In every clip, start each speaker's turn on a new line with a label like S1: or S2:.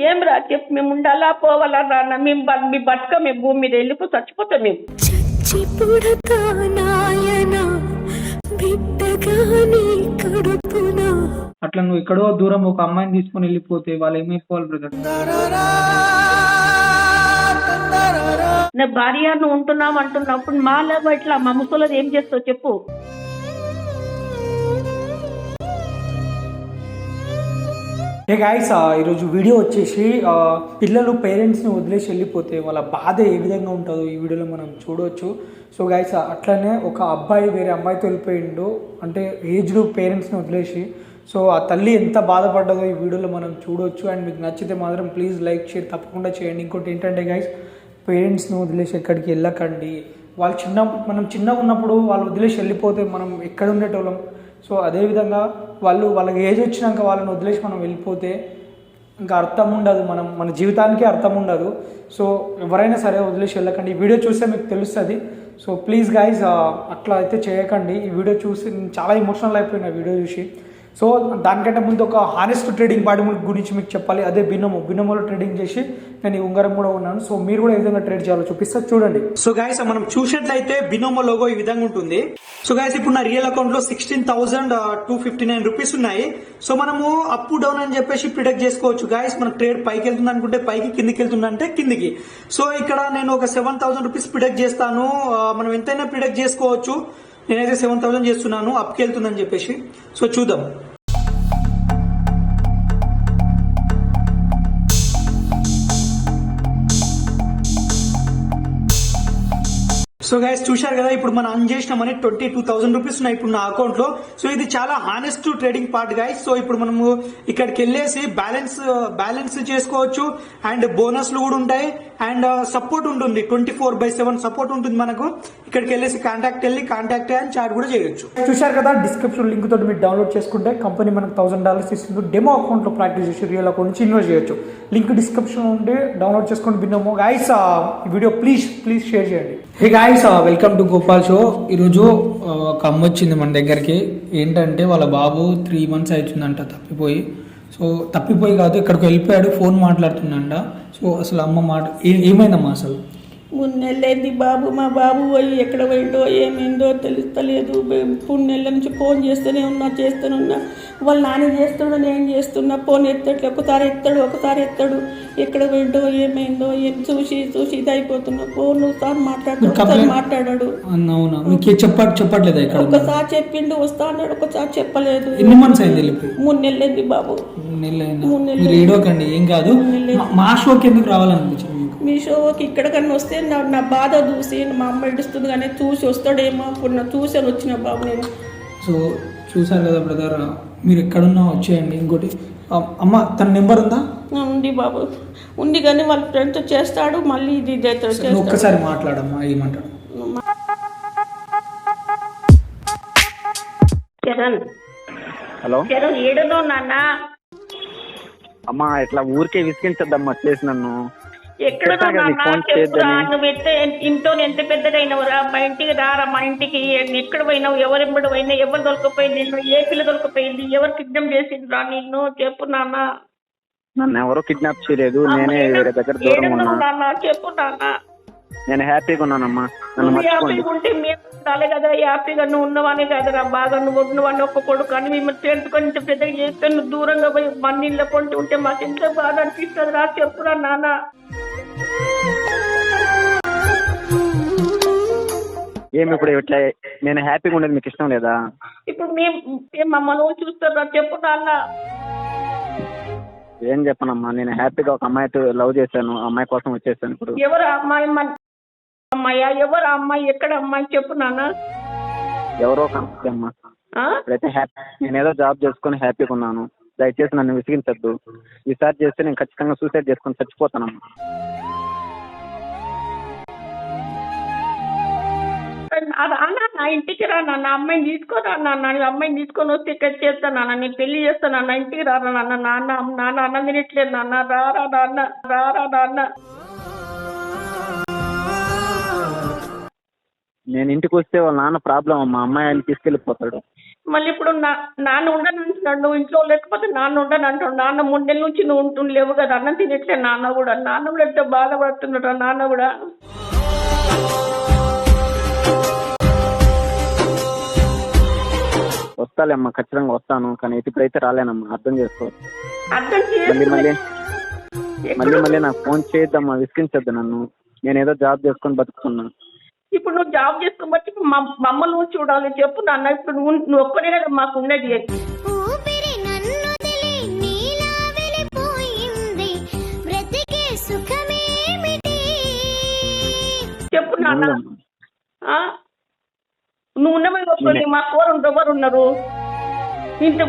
S1: ఏం రా చెప్పు మేము ఉండాలా పోవాలా రానా? మేము బ- మీ బతుక మేము భూమి మీద వెళ్ళిపో చచ్చిపోతాం మేము.
S2: చచ్చి పుడతా నాయన బిడ్డగా నీ కడుపునా.
S3: అట్లా నువ్వు ఎక్కడో దూరం ఒక అమ్మాయిని తీసుకొని వెళ్ళిపోతే వాళ్ళు ఏమైపోవాలి బ్రదర్
S1: నా భార్య నువ్వు ఉంటున్నావు అంటున్నప్పుడు మాలో ఇట్లా మా ముసలోది ఏం చేస్తావు చెప్పు.
S3: ఏ గాయస్ uh, ఈరోజు వీడియో వచ్చేసి uh, పిల్లలు పేరెంట్స్ని వదిలేసి వెళ్ళిపోతే వాళ్ళ బాధ ఏ విధంగా ఉంటుందో ఈ వీడియోలో మనం చూడవచ్చు సో గాయస్ uh, అట్లనే ఒక అబ్బాయి వేరే అమ్మాయితో వెళ్ళిపోయిండు. అంటే ఏజ్డ్ పేరెంట్స్ని వదిలేసి. సో ఆ తల్లి ఎంత బాధపడ్డదో ఈ వీడియోలో మనం చూడవచ్చు అండ్ మీకు నచ్చితే మాత్రం ప్లీజ్ లైక్ షేర్ తప్పకుండా చేయండి. ఇంకోటి ఏంటంటే గైస్ పేరెంట్స్ని వదిలేసి ఎక్కడికి వెళ్ళకండి. వాళ్ళు చిన్న మనం చిన్నగా ఉన్నప్పుడు వాళ్ళు వదిలేసి వెళ్ళిపోతే మనం ఎక్కడ ఉండేటోళ్ళం? సో అదేవిధంగా వాళ్ళు వాళ్ళకి ఏజ్ వచ్చినాక వాళ్ళని వదిలేసి మనం వెళ్ళిపోతే ఇంకా అర్థం ఉండదు మనం మన జీవితానికే అర్థం ఉండదు. సో ఎవరైనా సరే వదిలేసి వెళ్ళకండి. ఈ వీడియో చూస్తే మీకు తెలుస్తుంది. సో ప్లీజ్ గైజ్ అట్లా అయితే చేయకండి. ఈ వీడియో చూసి చాలా ఎమోషనల్ అయిపోయిన వీడియో చూసి. సో దానికంటే ముందు ఒక హానెస్ట్ ట్రేడింగ్ పార్టీ గురించి మీకు చెప్పాలి. అదే బినోమో. బిన్నములో ట్రేడింగ్ చేసి నేను ఈ ఉంగరం కూడా ఉన్నాను. సో మీరు కూడా ఏ విధంగా ట్రేడ్ చేయాలో చూపిస్తా. చూడండి. సో గాయస్ మనం చూసినట్లయితే బినోమో లోగో ఈ విధంగా ఉంటుంది. సో గాయస్ ఇప్పుడు నా రియల్ అకౌంట్లో sixteen thousand two fifty nine rupees ఉన్నాయి. సో మనము అప్ డౌన్ అని చెప్పేసి ప్రిడక్ట్ చేసుకోవచ్చు. గాయస్ మన ట్రేడ్ పైకి వెళ్తుంది అనుకుంటే పైకి కిందికి వెళ్తుంది అంటే కిందికి. సో ఇక్కడ నేను ఒక సెవెన్ థౌసండ్ రూపీస్ ప్రిడక్ట్ చేస్తాను. మనం ఎంతైనా ప్రిడక్ట్ చేసుకోవచ్చు. నేనైతే సెవెన్ థౌసండ్ చేస్తున్నాను అప్కి వెళ్తుందని చెప్పేసి. సో చూద్దాం. సో గైస్ చూశారు కదా ఇప్పుడు మనం అన్ చేసిన money twenty two thousand rupees ఉన్నాయి ఇప్పుడు నా అకౌంట్లో. సో ఇది చాలా honest trading part guys so ఇప్పుడు మనము ఇక్కడికి వెళ్ళేసి బ్యాలెన్స్ బ్యాలెన్స్ చేసుకోవచ్చు. అండ్ బోనస్లు కూడా ఉంటాయి. అండ్ సపోర్ట్ ఉంటుంది. Twenty four by seven support ఉంటుంది మనకు. ఇక్కడికి వెళ్ళేసి కాంటాక్ట్ వెళ్ళి కాంటాక్ట్ అని చాట్ కూడా చేయొచ్చు. చూశారు కదా డిస్క్రిప్షన్ లింక్ తోటి మీరు డౌన్లోడ్ చేసుకుంటే కంపెనీ మనకు థౌసండ్ డాలర్స్ ఇస్తుంది. డెమో అకౌంట్లో ప్రాక్టీస్ చేసి రియల్ అకౌంట్ నుంచి ఇన్వెస్ట్ చేయొచ్చు. లింక్ డిస్క్రిప్షన్ ఉండి డౌన్లోడ్ చేసుకొని బిన్నము గైస్ ఈ వీడియో ప్లీజ్ ప్లీజ్ షేర్ చేయండి. Hey guys welcome to Gopal show ఈరోజు ఒక అమ్మ వచ్చింది మన దగ్గరికి. ఏంటంటే వాళ్ళ బాబు త్రీ మంత్స్ అవుతుందంట తప్పిపోయి. సో తప్పిపోయి కాదు ఇక్కడికి వెళ్ళిపోయాడు ఫోన్ మాట్లాడుతుందంట సో అసలు అమ్మ మాట ఏ- ఏమైందమ్మా అసలు?
S1: మూడు నెలలైంది బాబు మా బాబు పోయి ఎక్కడ పోయిందో ఏమైందో తెలుస్తలేదు. మూడు నెలల నుంచి ఫోన్ చేస్తూనే ఉన్నా చేస్తూనే ఉన్నా. వాళ్ళ నాన్న చేస్తున్నా నేను చేస్తున్నా. ఫోన్ ఎత్తట్లు ఒకసారి ఎత్తాడు ఒకసారి ఎత్తాడు. ఎక్కడ పోయిందో ఏమైందో ఏం చూసి చూసి ఇది అయిపోతున్నా. ఫోన్ ఒకసారి మాట్లాడు ఒకసారి మాట్లాడాడు.
S3: చెప్పట్లేదా
S1: ఒకసారి చెప్పిండు వస్తా అన్నాడు ఒకసారి చెప్పలేదు.
S3: ఎన్ని మంత్స్ అయింది
S1: మూడు నెలలైంది బాబు.
S3: మూడు నెలలు ఏడోకండి ఏం కాదు. మా- మా షోకి ఎందుకు రావాలనిపించింది? మీకు
S1: మీ షోకి ఇక్కడికన్నా వస్తే నా నా బాధ చూసి మా అమ్మ ఏడుస్తుంది కానీ చూసి వస్తాడేమో అనుకున్నా చూసాను వచ్చిన బాబు నేను.
S3: సో చూసారు కదా బ్రదర్ మీరు ఎక్కడున్నా వచ్చేయండి. ఇంకోటి అమ్మ తన నెంబర్ ఉందా?
S1: ఉంది బాబు. ఉంది కానీ వాళ్ళ ఫ్రెండ్స్ చేస్తాడు మళ్ళీ ఇది
S3: ఒక్కసారి మాట్లాడమ్మా ఏమంటాడు?
S1: చరణ్
S4: హలో?
S1: చరణ్ ఏడులో నాన్న?
S4: అమ్మా ఇట్లా ఊరికే విసిగించద్దమ్మా చేసి నన్ను.
S1: ఎక్కడ ఎంత ఇంట్లో ఎంత పెద్దదైనవురా మా ఇంటికి రారా? మా ఇంటికి ఎక్కడ పోయినావు? ఎవరెంబడి పోయినా ఎవరు దొరకపోయింది? నిన్ను ఏ పిల్ల దొరకపోయింది? ఎవరు కిడ్నాప్ చేసిండ్రా నిన్ను? చెప్పు నాన్న.
S4: నన్ను ఎవరో కిడ్నాప్ చేయలేదు. నేనే వేరే దగ్గర
S1: ఏడున్నావు
S4: ఉన్నా.
S1: చెప్పు నాన్న.
S4: నేను హ్యాపీగా ఉన్నానమ్మా. నన్ను మర్చిపోండి.
S1: హ్యాపీగా ఉంటే మేము ఉండాలి కదా. హ్యాపీగా నువ్వు ఉన్నవానే కదరా. బాగా నువ్వు ఉన్నవాడిని ఒక్క కొడుకు అని మిమ్మల్ని తెలుసుకొని ఇంత పెద్దగా చేస్తే నువ్వు దూరంగా పోయి మన ఇళ్ళ పొంటి ఉంటే మాకు ఎంత బాధ అనిపిస్తుంది రా? చెప్పురా నాన్న.
S4: ఏమి ఇప్పుడు ఇట్లా నేను హ్యాపీగా ఉండేది మీకు ఇష్టం లేదా?
S1: ఇప్పుడు మేము మేము మమ్మల్ని చూస్తారా చెప్పు నాన్న.
S4: ఏం చెప్పనమ్మా నేను హ్యాపీగా ఒక అమ్మాయితో లవ్ చేశాను అమ్మాయి కోసం వచ్చేసాను ఇప్పుడు.
S1: ఎవరు అమ్మాయి మన అమ్మాయా? ఎవరు అమ్మాయి? ఎక్కడ అమ్మాయి? చెప్పు నాన్న.
S4: ఎవరో ఒక అమ్మాయి అమ్మా? ఇప్పుడైతే హ్యాపీ నేను ఏదో జాబ్ చేసుకొని హ్యాపీగా ఉన్నాను. దయచేసి నన్ను విసిగించద్దు. ఈసారి చేస్తే నేను ఖచ్చితంగా సూసైడ్ చేసుకొని చచ్చిపోతానమ్మా.
S1: అది అన్న నా ఇంటికి రా నాన్న అమ్మాయిని తీసుకొని నాన్న నీ అమ్మాయిని తీసుకొని వస్తే ఇక్కడ చేస్తాను నాన్న నేను పెళ్ళి చేస్తాను నాన్న ఇంటికి రారా నాన్న నాన్న నాన్న అన్నం తినట్లేదు నాన్న రారా నాన్న రారా నాన్న.
S4: నేను ఇంటికి వస్తే వాళ్ళ నాన్న ప్రాబ్లం అమ్మా అమ్మాయి ఆయన తీసుకెళ్ళిపోతాడు.
S1: మళ్ళీ ఇప్పుడు నా నాన్న ఉండను అంటున్నాడు నువ్వు ఇంట్లో లేకపోతే నాన్న ఉండను అంటున్నాడు నాన్న మూడు నెలల నుంచి నువ్వు ఉంటుండలేవు కదా అన్నం తినట్లే నాన్న కూడా నాన్న కూడా ఎంతో బాధపడుతున్నాడు నాన్న కూడా.
S4: వస్తాలేమ్మా ఖచ్చితంగా వస్తాను కానీ ఇప్పుడైతే రాలేనమ్మా అర్థం చేసుకో.
S1: అర్థం
S4: మళ్ళీ మళ్ళీ మళ్ళీ మళ్ళీ నాకు ఫోన్ చేయొద్దమ్మా విసిగించొద్దు నన్ను. నేను ఏదో జాబ్ చేసుకొని బతుకుతున్నా.
S1: ఇప్పుడు నువ్వు జాబ్ చేసుకోబట్టి మమ్మల్ని నువ్వు చూడాలి చెప్పు నాన్న ఇప్పుడు నువ్వు నువ్వు ఒక్కడే కదా మాకు ఉన్నది
S2: సుఖమేమిటి?
S1: చెప్పు నాన్న? నువ్వు ఉన్నవే వస్తుంది మా కూర ఎవరు ఉన్నారు? ఇంత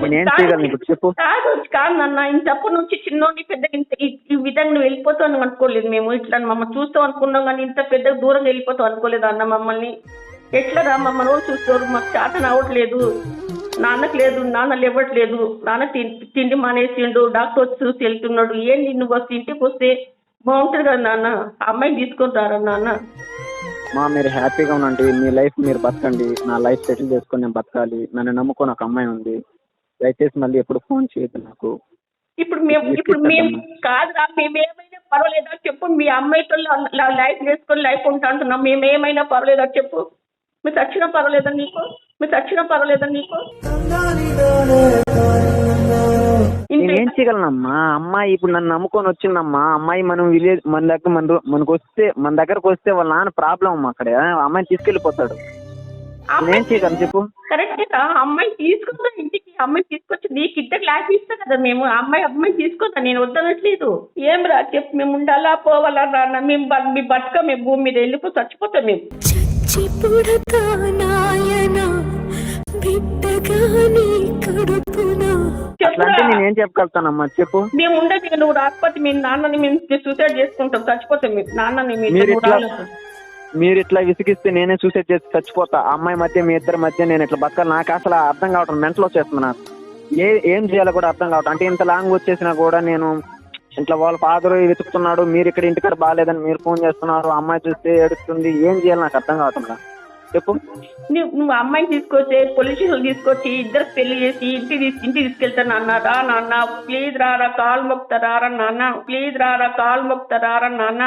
S4: చెప్పు.
S1: కాదు కాదు నాన్న ఇంతప్పటి నుంచి చిన్నోడి పెద్ద ఇంత ఈ- విధంగా నువ్వు వెళ్ళిపోతావు అనుకోలేదు మేము. ఇట్లా మమ్మల్ని చూస్తావు అనుకున్నాం కానీ ఇంత పెద్ద దూరం వెళ్ళిపోతావు అనుకోలేదు అన్న మమ్మల్ని. ఎట్లా రా మమ్మల్ని రోజు చూస్తారు? మాకు చేత రావట్లేదు నాన్నకు లేదు నాన్న లేవట్లేదు. నాన్న తిండి మానేసిండు డాక్టర్ వచ్చి చూసి వెళ్తున్నాడు. ఏంటి నువ్వు వస్తే ఇంటికి వస్తే బాగుంటుంది కదా నాన్న? అమ్మాయిని తీసుకొని రారా నాన్న?
S4: మా మీరు హ్యాపీగా ఉండండి. మీ లైఫ్ మీరు బతకండి. నా లైఫ్ సెటిల్ చేసుకొని నేను బతకాలి. నన్ను నమ్ముకొని ఒక అమ్మాయి ఉంది. దయచేసి మళ్ళీ ఎప్పుడు ఫోన్ చేయొద్దు నాకు.
S1: ఇప్పుడు మేము ఇప్పుడు మేము కాదురా మేము ఏమైనా పర్వాలేదా? చెప్పు మీ అమ్మాయితో లైఫ్ చేసుకొని లైఫ్ ఉంటా అంటున్నాం. మేము ఏమైనా పర్వాలేదా? చెప్పు. మీరు చచ్చినా పర్వాలేదా నీకు? మీరు చచ్చినా పర్వాలేదా నీకు?
S4: ఏం చేయగలనమ్మా? అమ్మాయి ఇప్పుడు నన్ను నమ్ముకొని వచ్చిందమ్మా. అమ్మాయి మనం విలేజ్ మన దగ్గర మన మనకు వస్తే మన దగ్గరకు వస్తే వాళ్ళ నాన్న ప్రాబ్లం అమ్మా అక్కడ. అమ్మాయిని తీసుకెళ్ళిపోతాడు. నేనేం చేయగలను చెప్పు?
S1: కరెక్ట్ అమ్మాయి తీసుకుందా ఇంటికి అమ్మాయి తీసుకొచ్చి నీకు ఇద్దరు లైఫ్ ఇస్తా కదా మేము. అమ్మాయి అమ్మాయి తీసుకుందా నేను వద్దనట్లేదు. ఏం రా చెప్పు మేము ఉండాలా పోవాలా రా మేము బ- మీ బతుక మేము భూమి మీద వెళ్ళిపో చచ్చిపోతాం మేము.
S4: నేను ఏం చెప్పగలుగుతానమ్మా? చెప్పు.
S1: మేము ఉండదు నువ్వు రాకపోతే మీ నాన్నని మేము సూసైడ్ చేసుకుంటాం చచ్చిపోతాం మీ నాన్నని మీ
S4: మీరు ఇట్లా. మీరు ఇట్లా విసిగిస్తే నేనే సూసైడ్ చేసి చచ్చిపోతా. అమ్మాయి మధ్య మీ ఇద్దరి మధ్య నేను ఇట్లా బతకాలి. నాకు అసలు అర్థం కావటం మెంటల్ వచ్చేస్తుంది నాకు. ఏ ఏం చేయాలో కూడా అర్థం కావటం. అంటే ఇంత లాంగ్ వచ్చేసినా కూడా నేను ఇట్లా వాళ్ళ ఫాదర్ వెతుకుతున్నాడు మీరు ఇక్కడ ఇంటికాడ బాగాలేదని మీరు ఫోన్ చేస్తున్నారు అమ్మాయి చూస్తే ఏడుస్తుంది ఏం చేయాలి నాకు అర్థం కావటం రా. చెప్పు.
S1: నువ్వు నువ్వు అమ్మాయిని తీసుకొచ్చి పోలీస్ స్టేషన్ తీసుకొచ్చి ఇద్దరు పెళ్ళి చేసి ఇంటికి తీసు- ఇంటికి తీసుకెళ్తా నాన్న రా నాన్న ప్లీజ్ రారా కాలు మొక్తా రారా నాన్న ప్లీజ్ రారా కాలు మొక్తా రారా నాన్న.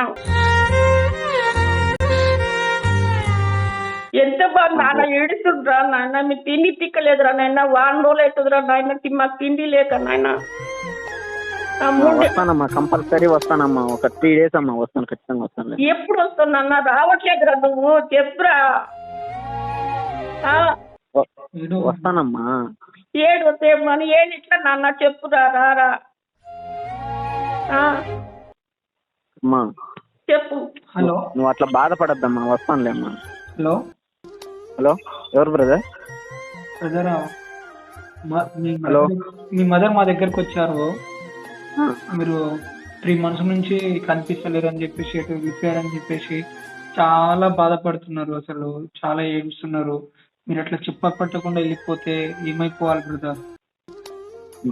S1: ఎంత బాగా నాన్న ఏడుస్తుండ్రా నాన్న మీ తిండి తిక్కలేదురా నాయన వారం రోజులు అవుతుందిరా నాయన తి- మాకు తిండి లేక నాయన. ఆ మూడు
S4: వస్తానమ్మా కంపల్సరీ వస్తానమ్మా ఒక త్రీ డేస్ అమ్మా వస్తాను ఖచ్చితంగా వస్తాను
S1: ఎప్పుడు వస్తున్నా రావట్లేదురా నువ్వు చెప్పురా.
S4: వస్తానమ్మా.
S1: ఏడు వస్తే మన ఏడు ఇట్లా నాన్న చెప్పురా రారా ఆ,
S4: అమ్మా.
S1: చెప్పు.
S3: హలో.
S4: నువ్వు అట్లా బాధపడద్దమ్మా వస్తానులే అమ్మా.
S3: హలో.
S4: హలో ఎవరు బ్రదర్?
S3: Brother
S4: hello.
S3: మీ మదర్ మా దగ్గరకు వచ్చారు. మీరు త్రీ మంత్స్ నుంచి కనిపిస్తలేరు అని చెప్పేసి ఎటు వెళ్ళిపోయారని చెప్పేసి చాలా బాధపడుతున్నారు అసలు. చాలా ఏడుస్తున్నారు. మీరు అట్లా చెప్పపట్టకుండా వెళ్ళిపోతే ఏమైపోవాలి బ్రదర్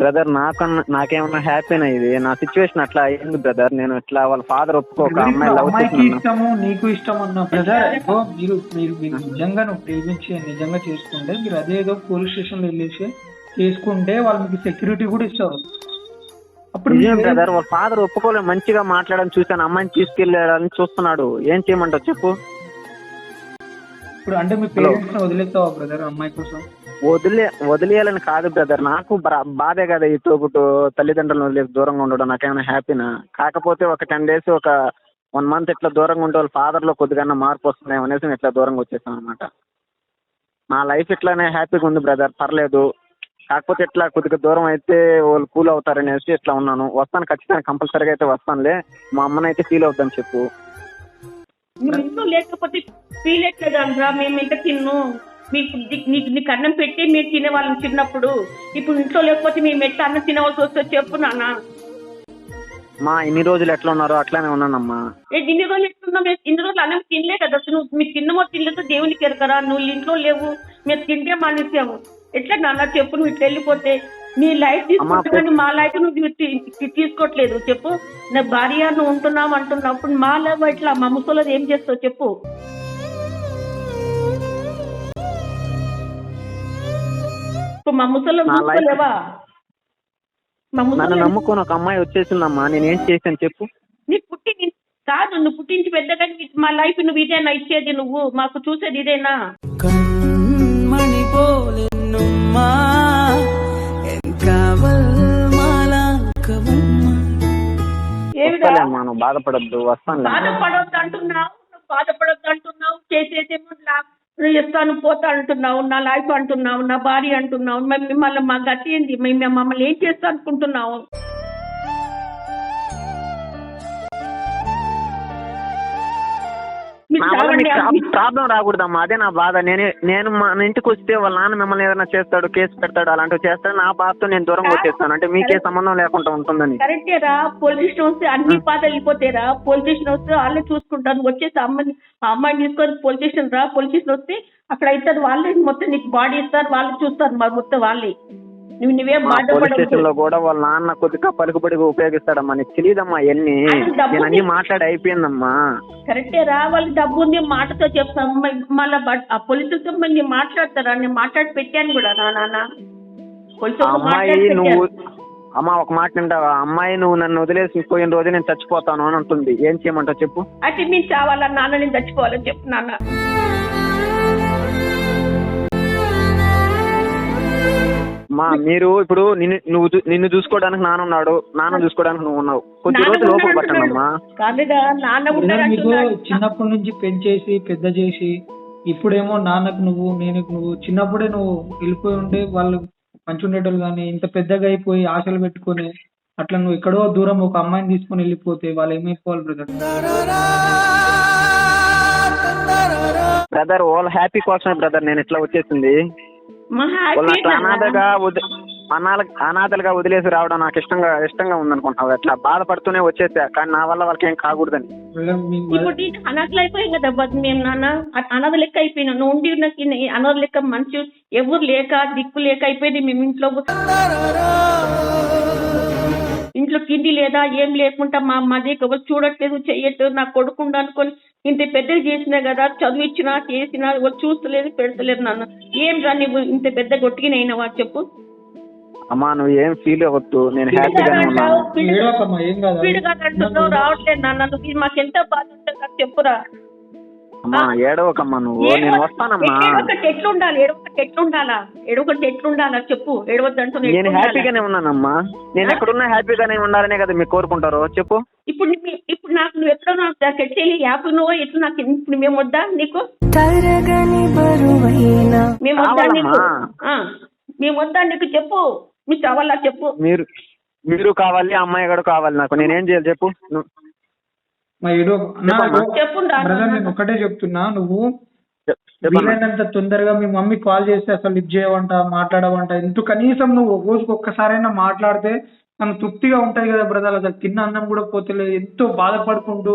S4: బ్రదర్ నాకన్నా నాకేమన్నా హ్యాపీనా ఇది. నా సిచ్యువేషన్ అట్లా అయింది బ్రదర్ నేను ఇట్లా వాళ్ళ ఫాదర్ ఒప్పుకోక అమ్మాయి లవ్
S3: అమ్మాయికి ఇష్టము నీకు ఇష్టం అన్న బ్రదర్ ఇగో మీరు మీరు మీరు నిజంగా నువ్వు ప్రేమించి నిజంగా చేసుకుంటే మీరు అదేదో పోలీస్ స్టేషన్లో వెళ్ళేసి చేసుకుంటే వాళ్ళు మీకు సెక్యూరిటీ కూడా ఇస్తారు. అప్పుడు
S4: బ్రదర్ వాళ్ళ ఫాదర్ ఒప్పుకోలేదు మంచిగా మాట్లాడని చూశాను. అమ్మాయిని తీసుకెళ్ళాడని చూస్తున్నాడు. ఏం చేయమంటావు చెప్పు?
S3: ఇప్పుడు అంటే మీ పేరెంట్స్ వదిలేస్తావా బ్రదర్ అమ్మాయి కోసం?
S4: వదిలే వదిలేయాలని కాదు బ్రదర్ నాకు బా- బాధే కదా ఈ తోబుట్టు తల్లిదండ్రులను వదిలేసి దూరంగా ఉండడం. నాకేమైనా హ్యాపీనా కాకపోతే ఒక టెన్ డేస్ ఒక వన్ మంత్ ఇట్లా దూరంగా ఉంటే వాళ్ళ father లో కొద్దిగా మార్పు వస్తుందేమో అనేసి నేను ఇట్లా దూరంగా వచ్చేసాను అనమాట నా లైఫ్ ఇట్లానే హ్యాపీగా ఉంది బ్రదర్ పర్లేదు. కాకపోతే ఇట్లా కొద్దిగా దూరం అయితే వాళ్ళు కూల్ అవుతారనేసి ఇట్లా ఉన్నాను. వస్తాను ఖచ్చితంగా. కంపల్సరీగా అయితే వస్తానులే. మా అమ్మని అయితే ఫీల్ అవుద్దని చెప్పు.
S1: నువ్వు ఇంట్లో లేకపోతే ఫీల్ ఎట్లేదనరా మేము ఇంత తిన్ను? మీకు నీకు నీకు అన్నం పెట్టి మీరు తినేవాళ్ళం చిన్నప్పుడు. ఇప్పుడు ఇంట్లో లేకపోతే మేము ఎట్లా అన్నం తినవలసి వస్తే చెప్పు నాన్న.
S4: మా ఇన్ని రోజులు ఎట్లా ఉన్నారో అట్లానే ఉన్నానమ్మా.
S1: ఏ, ఇన్ని రోజులు ఎట్లున్నావు మేము ఇన్ని రోజులు అన్నం తినలే కదా అసలు. నువ్వు మీరు తిన్నమో తినలేదో దేవునికి ఎరకరా నువ్వు ఇంట్లో లేవు. మేము తింటే మానేసాము. ఎట్లా నాన్న చెప్పు నువ్వు ఇట్లా వెళ్ళిపోతే నీ లైఫ్ తీసుకుంటున్నాను మా లైఫ్ నువ్వు తీసుకోవట్లేదు చెప్పు. నా భార్య నువ్వు ఉంటున్నావు అంటున్నప్పుడు మా లైఫ్ ఇట్లా మా ముసలోది ఏం చేస్తావు చెప్పు. మా ముసలి చూసుకోలేవా మా
S4: నన్ను
S1: ముసలి
S4: నమ్ముకొని ఒక అమ్మాయి వచ్చేసిందమ్మా నేనేం చేశాను చెప్పు.
S1: నీ పుట్టి కాదు నువ్వు పుట్టించి పెద్దగా మా లైఫ్ నువ్వు ఇదేనా ఇచ్చేది నువ్వు? మాకు చూసేది ఇదేనా?
S4: బాధపడద్దు
S1: అంటున్నావు నువ్వు ఇస్తాను పోతా అంటున్నావు నా లైఫ్ అంటున్నావు నా భార్య అంటున్నావు మిమ్మల్ని మా గతి ఏంది? మేము మమ్మల్ని ఏం చేస్తా అనుకుంటున్నావు?
S4: ప్రాబ్లం రాకూడదమ్మా. అదే నా బాధ. నేను నేను మన ఇంటికి వస్తే వాళ్ళ నాన్న మిమ్మల్ని ఏదైనా చేస్తాడు కేసు పెడతాడు అలాంటివి చేస్తాడు నా బాధతో నేను దూరంగా వచ్చేస్తాను. అంటే మీకే సంబంధం లేకుండా ఉంటుందని.
S1: కరెక్టేరా పోలీస్ స్టేషన్ వస్తే అన్ని బాధలు వెళ్ళిపోతాయిరా పోలీస్ స్టేషన్ వస్తే వాళ్ళే చూసుకుంటారు. వచ్చేసి అమ్మాయిని ఆ అమ్మాయిని తీసుకొని పోలీస్ స్టేషన్ రా. పోలీస్ స్టేషన్ వస్తే అక్కడ అవుతారు వాళ్ళే మొత్తం నీకు బాడీ ఇస్తారు. వాళ్ళు చూస్తారు మరి మొత్తం వాళ్ళే. నువ్వు నువ్వేం
S4: స్టేషన్లో కూడా వాళ్ళ నాన్న కొద్దిగా పలుకుబడిగా ఉపయోగిస్తాడమ్మా నీకు తెలియదమ్మా ఎన్ని నేను అన్ని మాట్లాడి అయిపోయిందమ్మా.
S1: కరెక్టేరా వాళ్ళు డబ్బు ఉంది మాటతో చెప్తాం మళ్ళీ ఆ పోలీసులతో నేను మాట్లాడతారా? నేను మాట్లాడి పెట్టాను కూడా నా నాన్న.
S4: అమ్మాయి నువ్వు అమ్మ ఒక మాట వింటావా అమ్మాయి నువ్వు నన్ను వదిలేసి పోయిన రోజు నేను చచ్చిపోతాను అని అంటుంది. ఏం చేయమంటావు చెప్పు.
S1: అంటే మీరు చావాలా నాన్న నేను చచ్చిపోవాలని చెప్పు నాన్న.
S4: మా మీరు ఇప్పుడు నిన్ను నువ్వు చూ- నిన్ను చూసుకోవడానికి నాన్న ఉన్నాడు. నాన్న చూసుకోవడానికి నువ్వు ఉన్నావు. కొద్ది రోజులు లోపల పట్టండి అమ్మా
S1: కాదుగా నాన్న ఉంటాడు
S3: మీకు
S1: అంటున్నాడు.
S3: చిన్నప్పటి నుంచి పెంచేసి పెద్ద చేసి ఇప్పుడేమో నాన్నకు నువ్వు నేను నువ్వు చిన్నప్పుడే నువ్వు వెళ్ళిపోయి ఉంటే వాళ్ళు మంచి ఉండేటోళ్ళు కానీ ఇంత పెద్దగా అయిపోయి ఆశలు పెట్టుకొని అట్లా నువ్వు ఎక్కడో దూరం ఒక అమ్మాయిని తీసుకొని వెళ్ళిపోతే వాళ్ళు ఏమైపోవాలి బ్రదర్
S4: బ్రదర్ వాళ్ళ హ్యాపీ కోసమే బ్రదర్ నేను ఇట్లా వచ్చేసింది. అనాథగా అనాథలుగా వదిలేసి రావడం నాకు ఇష్టంగా ఇష్టంగా ఉందనుకుంటున్నావు. అట్లా బాధపడుతూనే వచ్చేసా. కానీ నా వల్ల వాళ్ళకి ఏం కాకూడదని.
S1: ఇప్పుడు అనాథలు అయిపోయాం కదా బట్ మేము నాన్న. అనాథ లెక్క అయిపోయినా. నువ్వు ఉండి నాకు అనాథ లెక్క మంచి ఎవరు లేక దిక్కు లేక అయిపోయింది మేము ఇంట్లో. ఇంట్లో తిండి లేదా ఏం లేకుండా మా అమ్మది ఎవరు చూడట్లేదు చెయ్యట్లేదు నా కొడుకుండా అనుకొని ఇంత పెద్దది చేసినా కదా చదివిచ్చినా చేసినా ఎవరు చూస్తలేదు పెడతలేదు నాన్న. ఏం రా నువ్వు ఇంత పెద్ద గొట్టిగినైనావా చెప్పు.
S4: అమ్మా నువ్వు ఏం ఫీల్ అవ్వద్దు నేను హ్యాపీగానే ఉన్నాను.
S1: రావట్లేదు నాన్న నువ్వు మాకు ఎంత బాధ ఉంటుంది నాకు చెప్పురా.
S4: అమ్మా ఏడవకమ్మా నువ్వు. నేను వస్తానమ్మా.
S1: ఏడవకటి ఎట్లుండాలా? ఏడవకటి ఎట్లుండాలా? చెప్పు. ఏడవద్దంటూ
S4: నేను హ్యాపీగానే ఉన్నానమ్మా. నేను ఎక్కడున్నా హ్యాపీగానే ఉండాలనే కదా మీరు కోరుకుంటారు? చెప్పు.
S1: ఇప్పుడు ఇప్పుడు నాకు నువ్వు ఎట్లా నాకు ఎట్లా యాప్ నువ్వు ఎట్లా నాకు ఇప్పుడు మేము వద్దా నీకు?
S2: తరగని బరువైన.
S1: మేము వద్దా నీకు?
S4: కావాలమ్మా.
S1: ఆ, మేము వద్దా నీకు? చెప్పు. మీకు కావాలా? చెప్పు.
S4: మీరు మీరు కావాలి అమ్మాయి కూడా కావాలి నాకు. నేనేం చేయాలి చెప్పు?
S3: మా ఏడో బ్రదర్ నేను ఒకటే చెప్తున్నా. నువ్వు వీలైనంత తొందరగా మీ మమ్మీ కాల్ చేస్తే అసలు లిఫ్ట్ చేయవంట మాట్లాడవంట ఇంత కనీసం నువ్వు రోజుకి ఒక్కసారైనా మాట్లాడితే మనకు తృప్తిగా ఉంటది కదా బ్రదర్. అసలు తిన్న అన్నం కూడా పోతలేదు ఎంతో బాధపడుకుంటూ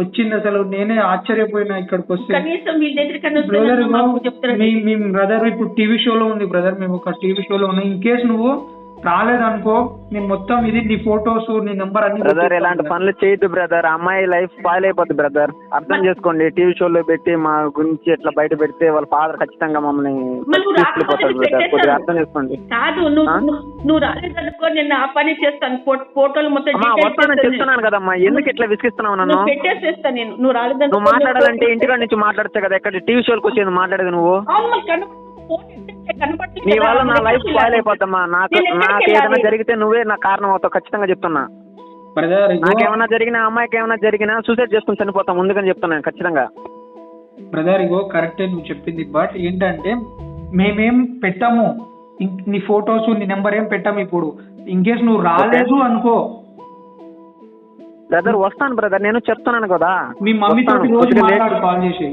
S3: వచ్చింది అసలు. నేనే ఆశ్చర్యపోయినా ఇక్కడికి వస్తే. బ్రదర్ మీ మీ బ్రదర్ ఇప్పుడు టీవీ షోలో ఉంది బ్రదర్ మేము ఒక టీవీ షోలో ఉన్నాం. ఇన్ కేస్ నువ్వు రాలేదనుకో నేను మొత్తం ఇది నీ ఫొటోస్ నీ నెంబర్ అన్ని
S4: బ్రదర్ ఇలాంటి. పనులు చేయొద్దు బ్రదర్ అమ్మాయి లైఫ్ స్పాయిల్ అయిపోద్ది బ్రదర్ అర్థం చేసుకోండి. టీవీ షోలో పెట్టి మా గురించి ఇట్లా బయట పెడితే వాళ్ళ ఫాదర్ ఖచ్చితంగా మమ్మల్ని
S1: రాకపోతే
S4: బ్రదర్ కొద్దిగా. అర్థం చేసుకోండి.
S1: కాదు నువ్వు రాలేదనుకో నేను ఆ పని చేస్తాను. ఫోటోలు మొత్తం చేస్తాను.
S4: చెప్తున్నాను కదమ్మా. ఎందుకు ఇట్లా విసిగిస్తున్నావు నన్ను?
S1: నువ్వు పెట్టేసేస్తా నేను. నువ్వు రాలేదనుకో
S4: నువ్వు మాట్లాడాలంటే ఇంటికాడ నుంచి మాట్లాడచ్చు కదా. ఎక్కడ టీవీ షోకి వచ్చేది మాట్లాడేది నువ్వు? నీ వల్ల నా లైఫ్ స్పాయిల్? అయిపోద్దమ్మా. నాకు నాకు ఏదైనా? జరిగితే నువ్వే నా కారణం అవుతావు ఖచ్చితంగా చెప్తున్నా. నాకేమైనా జరిగినా అమ్మాయికి ఏమైనా జరిగినా సూసైడ్ చేసుకుని చనిపోతాం ముందుకని చెప్తున్నాను ఖచ్చితంగా.
S3: బ్రదర్ ఇగో కరెక్టే నువ్వు చెప్పింది బట్ ఏంటంటే మేమేం పెట్టాము. నీ ఫొటోస్ నీ నెంబర్ ఏం పెట్టాము ఇప్పుడు. ఇన్ కేస్ నువ్వు రాలేదు అనుకో.
S4: బ్రదర్ వస్తాను బ్రదర్ నేను చెప్తున్నాను కదా.
S3: మీ మమ్మీ. తోటి రోజు మాట్లాడు కాల్ చేసి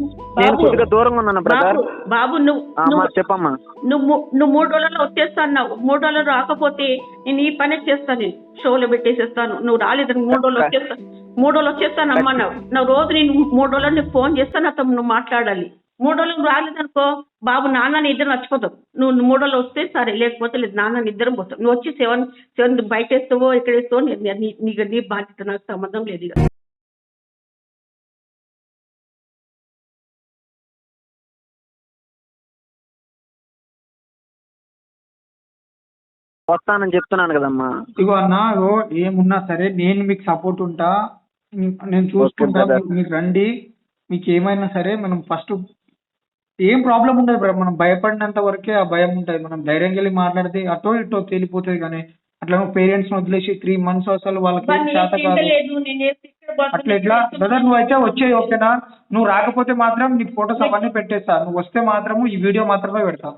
S4: నేను
S1: బాబు,
S4: కొద్దిగా దూరంగా ఉన్నాను బ్రదర్
S1: బాబు, నువ్వు
S4: చెప్పమ్మా.
S1: నువ్వు నువ్వు మూడు రోజుల్లో వచ్చేస్తా అన్నావు మూడు రోజులు రాకపోతే నేను ఈ పనే చేస్తాను నేను షోలో పెట్టేసేస్తాను. నువ్వు రాలేదు మూడు రోజులు వచ్చేస్తా మూడు రోజులు వచ్చేస్తాను అమ్మా నువ్వు రోజు నేను మూడు రోజులు నీకు ఫోన్ చేస్తాను అతను నువ్వు మాట్లాడాలి. మూడు రోజులు రాలేదనుకో బాబు నాన్న నీ ఇద్దరు నచ్చిపోతావు నువ్వు మూడు రోజులు వస్తే సరే లేకపోతే లేదు నాన్న నీ ఇద్దరం పోతావు. నువ్వు వచ్చి సెవెన్ సెవెన్ బయట వేస్తావో ఇక్కడ వేస్తావో నీ- నీ నీ- నీ బాధ్యత నాకు సంబంధం లేదు
S4: వస్తానని చెప్తున్నాను కదమ్మా.
S3: ఇగో అన్న ఇగో ఏమున్నా సరే నేను మీకు సపోర్ట్ ఉంటా. నేను చూసుకుంటా. మీరు- రండి. మీకు ఏమైనా సరే మనం ఫస్ట్ ఏం ప్రాబ్లం ఉండదు బ్రో. మనం భయపడినంత వరకే ఆ భయం ఉంటుంది. మనం ధైర్యంగా వెళ్ళి మాట్లాడితే అటో ఇటో తేలిపోతుంది కానీ అట్లా పేరెంట్స్ వదిలేసి త్రీ మంత్స్ అసలు వాళ్ళకి చేత కాదు. అట్లా ఎట్లా? బ్రదర్ నువ్వు అయితే వచ్చేయి ఓకేనా? నువ్వు రాకపోతే మాత్రం నీ ఫొటోస్ అవన్నీ పెట్టేస్తా. నువ్వు వస్తే మాత్రము ఈ వీడియో మాత్రమే పెడతా.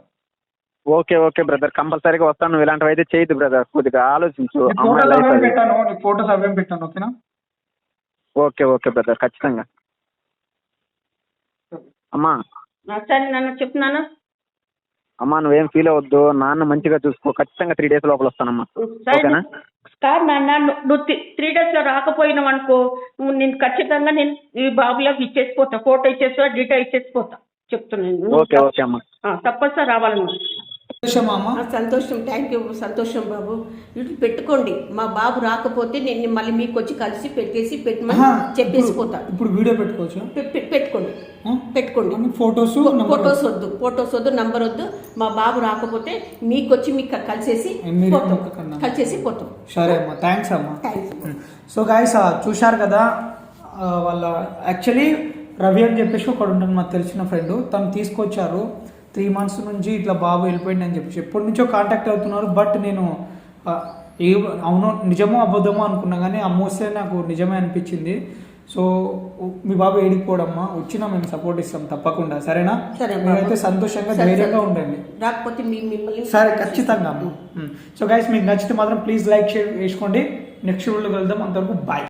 S4: ఓకే ఓకే బ్రదర్ కంపల్సరీగా వస్తాను. నువ్వు ఇలాంటివి అయితే చేయదు బ్రదర్ కొద్దిగా ఆలోచించు. అమ్మాయి
S3: ఫొటోస్
S4: లైఫ్
S3: అవేం
S4: అది.
S3: పెట్టాను. నీ ఫొటోస్ అవేం పెట్టాను ఓకేనా?
S4: ఓకే ఓకే బ్రదర్ ఖచ్చితంగా. అమ్మా.
S1: సరే నాన్న చెప్తున్నానా
S4: అమ్మా నువ్వేం ఫీల్ అవ్వద్దు. నాన్న మంచిగా చూసుకో. ఖచ్చితంగా త్రీ డేస్ లోపల వస్తానమ్మా
S1: సరే
S4: ఓకేనా?
S1: కాదు నాన్న నువ్వు- నువ్వు త్రీ డేస్లో రాకపోయినావు అనుకో నువ్వు నేను ఖచ్చితంగా నేను ఈ బాబులకు ఇచ్చేసిపోతా ఫోటో ఇచ్చేస్తా డీటా ఇచ్చేసిపోతా చెప్తున్నాను
S4: ఓకే ఓకే అమ్మా.
S1: ఆ, తప్పనిసరి రావాలి
S5: సంతోషం థ్యాంక్ యూ సంతోషం బాబు. ఇటు పెట్టుకోండి. మా బాబు రాకపోతే నేను మళ్ళీ మీకు వచ్చి కలిసి పెట్టేసి పెట్టమని
S3: ఆహా,
S5: చెప్పేసిపోతా.
S3: ఇప్పుడు- వీడియో పెట్టుకోవచ్చు?
S5: పెట్టుకోండి? పెట్టుకోండి.
S3: ఫొటోస్
S5: ఫొటోస్ వద్దు. ఫొటోస్ వద్దు నంబర్ వద్దు. మా బాబు రాకపోతే మీకు వచ్చి మీకు కలిసేసి పోతాం. కలిసేసి పోతాం.
S3: సరే అమ్మా. థ్యాంక్స్ అమ్మా.
S5: థ్యాంక్స్
S3: సో గాయస్ చూశారు కదా వాళ్ళ యాక్చువల్లీ రవి అని చెప్పేసి ఒకడు ఉంటాడు నాకు తెలిసిన ఫ్రెండ్ తను తీసుకొచ్చారు. త్రీ మంత్స్ నుంచి ఇట్లా బాబు వెళ్ళిపోయింది అని చెప్పేసి. ఎప్పటి నుంచో కాంటాక్ట్ అవుతున్నారు బట్ నేను ఏ అవునో నిజమో అబద్ధమో అనుకున్నా కానీ ఆ మోస్తే నాకు నిజమే అనిపించింది. సో మీ బాబు ఏడిపోవడమ్మా వచ్చినా మేము సపోర్ట్ ఇస్తాం తప్పకుండా సరేనా. మీరైతే సంతోషంగా ధైర్యంగా. ఉండండి.
S5: రాకపోతే
S3: సరే ఖచ్చితంగా సో గైస్ మీకు నచ్చితే మాత్రం ప్లీజ్ లైక్ షేర్ వేసుకోండి. నెక్స్ట్ వీడియోలో కలుద్దాం. అంతవరకు బాయ్